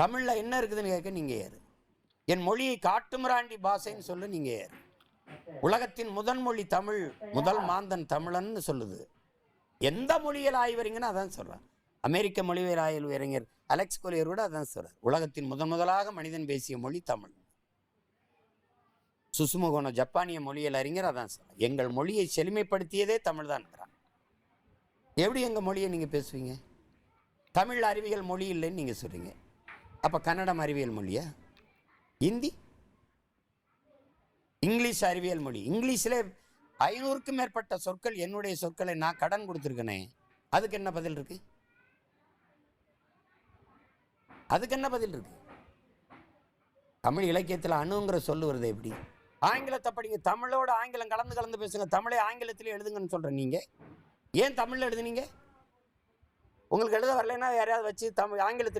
தமிழில் என்ன இருக்குதுன்னு கேட்க நீங்கள் யாரு என் மொழியை காட்டுமிராண்டி பாஷைன்னு சொல்லு நீங்கள் யார் உலகத்தின் முதன் மொழி தமிழ் முதல் மாந்தன் தமிழன்னு சொல்லுது. எந்த மொழியில் ஆய்வறிங்கன்னு அதான் சொல்கிறான் அமெரிக்க மொழிவியல் ஆய்வு அறிஞர் அலெக்ஸ் கொலியர் கூட அதான் சொல்கிறார் உலகத்தின் முதன் முதலாக மனிதன் பேசிய மொழி தமிழ். சுசுமுகோன ஜப்பானிய மொழியியல் அறிஞர் அதான் சொல்றார். எங்கள் மொழியை செழுமைப்படுத்தியதே தமிழ் தான் எப்படி எங்கள் மொழியை நீங்கள் பேசுவீங்க? தமிழ் அறிவியல் மொழி இல்லைன்னு நீங்கள் சொல்கிறீங்க அப்போ கன்னடம் அறிவியல் மொழியா? ஹிந்தி இங்கிலீஷ் அறிவியல் மொழி. இங்கிலீஷில் ஐநூறுக்கும் மேற்பட்ட சொற்கள் என்னுடைய சொற்களை நான் கடன் கொடுத்துருக்கனே அதுக்கு என்ன பதில் இருக்கு? அதுக்கு என்ன பதில் இருக்கு? தமிழ் இலக்கியத்தில் அணுங்கிற சொல்லு வருது எப்படி? ஆங்கிலத்தை படிங்க. தமிழோட ஆங்கிலம் கலந்து கலந்து பேசுங்க. தமிழை ஆங்கிலத்திலே எழுதுங்கன்னு சொல்கிறேன் நீங்கள் ஏன் தமிழில் எழுதுனீங்க? உங்களுக்கு எழுத வரலைன்னா யாரையாவது வச்சு தமிழ் ஆங்கிலத்தில்